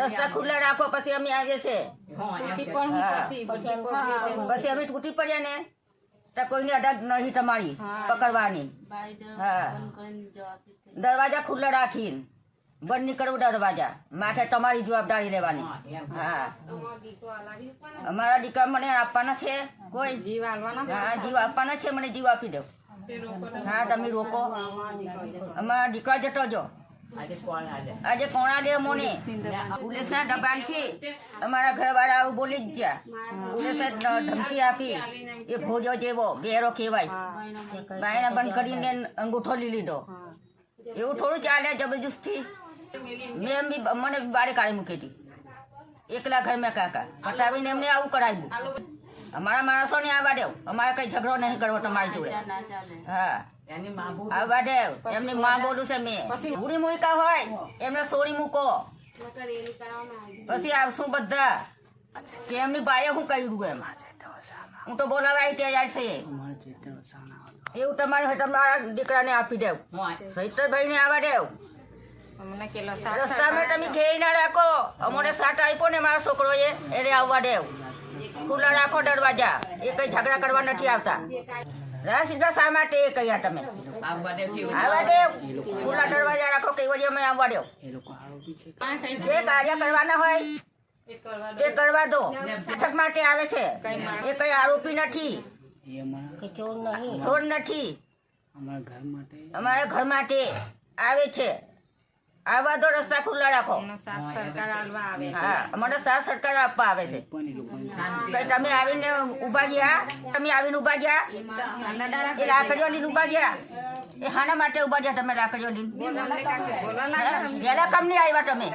રસ્તા ખુલ્લા રાખો પછી અમે આવીએ છે હા. પછી અમે તૂટી પડ્યા ને તો કોઈની અડગ નહીં તમારી પકડવાની. હા. દરવાજા ખુલ્લા રાખીને. બંધ નીકળવું દરવાજા. માથે તમારી જવાબદારી લેવાની. હા અમારા દીકરા મને આપવાના છે. કોઈ? જીવ હા જીવ આપવાના છે મને જીવ આપી દો. હા તમે રોકો. અમારા દીકરા જતો જો. આજે કોણ દે મોને પોલીસના દબાણથી અમારા ઘરવાળા આવું બોલી જ ગયા. પોલીસે ધમકી આપી. એ ભોજો જેવો, ગેરો કહેવાય. બાયણા બંધ કરીને અંગૂઠો લઈ લીધો. એવું થોડું ચાલે જબરજસ્તી. મેં બી મને બારે કાઢી મૂકી હતી. એકલા ઘર મેં કાકા. હટાવીને એમને આવું કરાવ્યું. અમારા માણસો ને આવવા દેવ. અમારે કઈ ઝઘડો નહીં કરવો તમારી જોડે. હા. આવવા દેવ. એમની માં બોલું છે મેં. ઉડી મૂકા હોય એમને સોરી મૂકો. પછી આવશું બધા. કે એમની બાએ હું કર્યું એમ? હું તો બોલાવાય તૈયાર છે. એવું તમારે હોય તમારા દીકરાને આપી દેવ. સહિતભાઈ ને આવવા દેવ. રસ્તામાં તમે ઘેરી ના રાખો. અમને સાટ આપ્યો ને મારા એ એને આવવા દેવ. ખુલ્લા રાખો દરવાજા. એ કઈ ઝઘડા કરવા નથી આવતા. રા સીધા શા માટે એ કહ્યા તમે? આવવા દેવ ખુલ્લા દરવાજા રાખો કઈ વજે અમે આવવા દેવ જે કાર્ય કરવાના હોય તે કરવા દો. બેઠક માટે આવે છે. એ કઈ આરોપી નથી. ચોર નથી. અમારા ઘર માટે આવે છે. આવવા તો રસ્તા ખુલ્લા રાખો. આવે હા મને સાથ સરકાર આપવા આવે છે. કઈ તમે આવીને ઊભા ગયા તમે આવીને ઊભા ગયા એ લાકડીઓ લઈને ઊભા ગયા એ હાના માટે ઊભા ગયા તમે લાકડીઓ લઈને પેલા કમ નહીં આવ્યા તમે.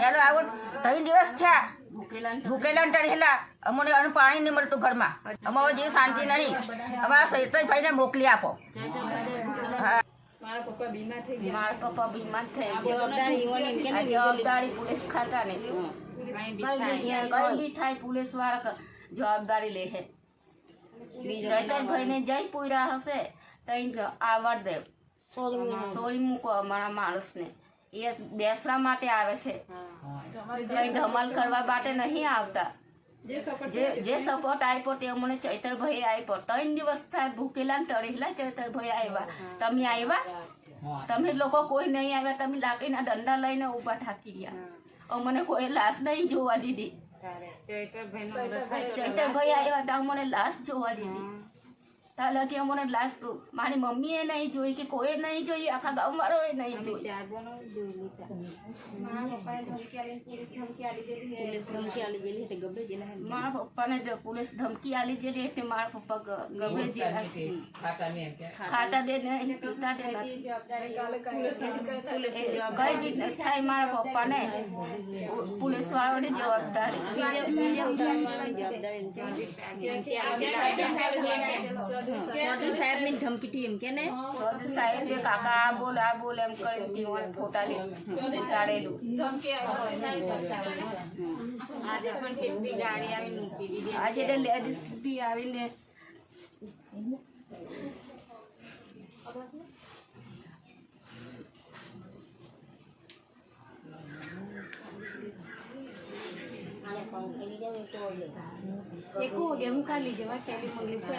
પેલો આવો ત્રણ દિવસ થયા. ભૂકેલા ને ટરેલા અમને અન્ન પાણી નહીં મળતું ઘરમાં. અમારો જીવ શાંતિ નહીં. અમારા સૈતભાઈ ને મોકલી આપો. મારા પપ્પા બીમાર થઈ ગયા. મારા પપ્પા બીમાર થઈ જવાબદારી ગયા. પોલીસ ખાતા ને. કઈ બી થાય. પોલીસવાળા જવાબદારી લે છે ચૈતનભાઈ ને જઈ પૂર્યા હશે. તઈ આવડ દે. સોરી મૂકો અમારા માણસ ને એ બેસવા માટે આવે છે. ધમાલ કરવા માટે નહીં આવતા. જે જે સપોર્ટ આપ્યો. તે મને ચૈતરભાઈ આપ્યો. ત્રણ દિવસ થાય ભૂકેલા ને ટળેલા ચૈતરભાઈ આવ્યા તમે આવ્યા? તમે લોકો કોઈ નહીં આવ્યા. તમે લાકડીના દંડા લઈને ઊભા થાકી ગયા. અમને કોઈ લાશ નહીં જોવા દીધી. ચૈતરભાઈ આવ્યા તો અમને લાશ જોવા દીધી. ત્યાં લગી અમને લાશ મારી મમ્મીએ નહીં જોઈ કે કોઈ નહીં જોઈ આખા ગામવાળાએ નહીં જોઈ. ચાર બોનો જોઈ લીધા. મારા પપ્પાને જો પોલીસ ધમકી આલી જેલી એટલે મારા પપ્પા ગ- ગભરે જેલા ખાતા દે ને પીતા દે કઈ બી થાય મારા પપ્પાને. પોલીસ વાળાની જવાબદારી. સાહેબની ધમકી એમ કે ને તો સાહેબ એ કાકા આ બોલ આ બોલ એમ કરીને તેઓને ફોટા લે ઉતારેલું આજે પણ કેટલી ગાડી આવી મૂકી દીધી આજે લેડીઝ બી આવીને देखो गेहूं खा लीजिए बस पहले मंगली को